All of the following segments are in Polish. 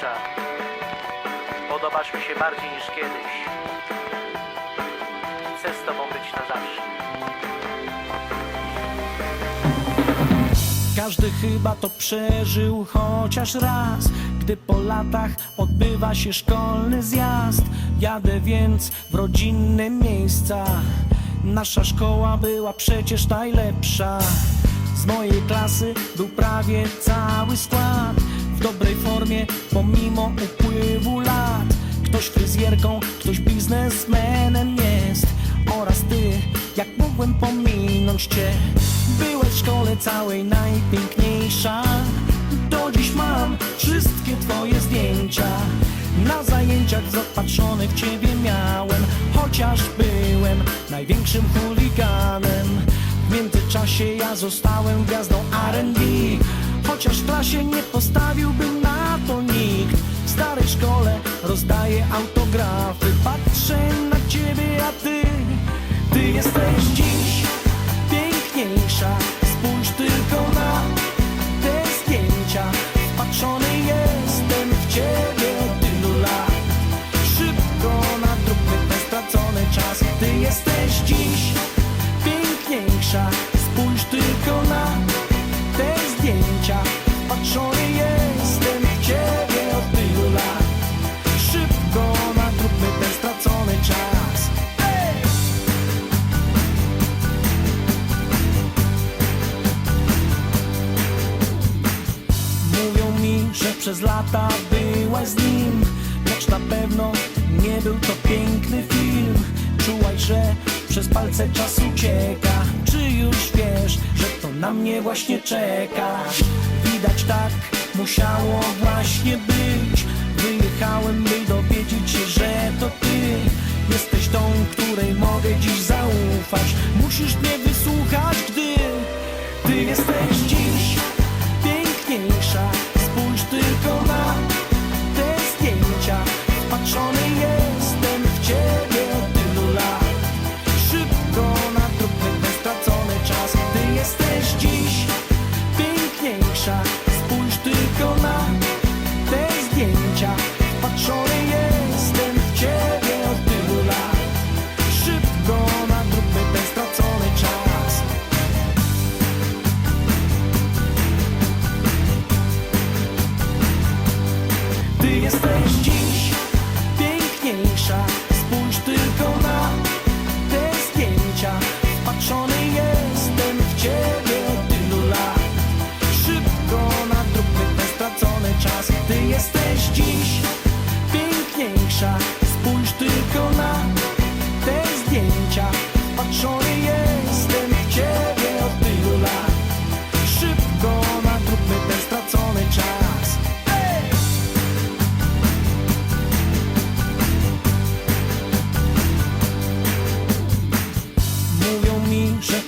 piękniejsza. Podobasz mi się bardziej niż kiedyś. Chcę z tobą być na zawsze. Każdy chyba to przeżył chociaż raz Gdy po latach odbywa się szkolny zjazd Jadę więc w rodzinne miejsca Nasza szkoła była przecież najlepsza Z mojej klasy był prawie cały skład W dobrej formie pomimo upływu lat Ktoś fryzjerką, ktoś biznesmenem jest. Oraz ty, jak mogłem pominąć cię? Byłeś w szkole całej najpiękniejsza. Do dziś mam wszystkie twoje zdjęcia. Na zajęciach zapatrzony w ciebie miałem. Chociaż byłem największym chuliganem. W międzyczasie ja zostałem gwiazdą R&B Chociaż w klasie nie postawiłbym na to nikt. W starej szkole rozdaję autografy. Patrzę na ciebie, a ty Ty jesteś dziś piękniejsza przez lata byłaś z nim Lecz na pewno nie był to piękny film. Czułaś, że przez palce czas ucieka. Czy już wiesz, że to na mnie właśnie czeka? Widać tak musiało właśnie być. Wyjechałem, by dowiedzieć się, że to ty. Jesteś tą, której mogę ты jesteś dziś piękniejsza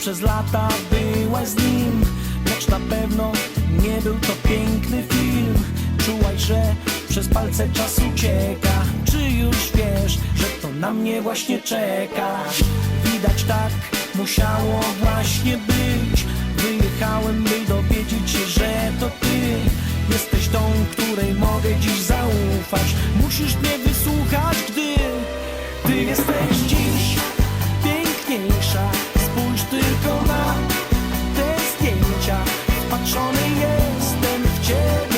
przez lata byłaś z nim Lecz na pewno nie był to piękny film. Czułaś, że przez palce czas ucieka. Czy już wiesz, że to na mnie właśnie czeka? Widać tak musiało właśnie być. Wyjechałem, by dowiedzieć się, że to ty. Jesteś tą, której mogę dziś zaufać. Musisz mnie wysłuchać, gdy ty jesteś tylko na te zdjęcia. Wpatrzony jestem w ciebie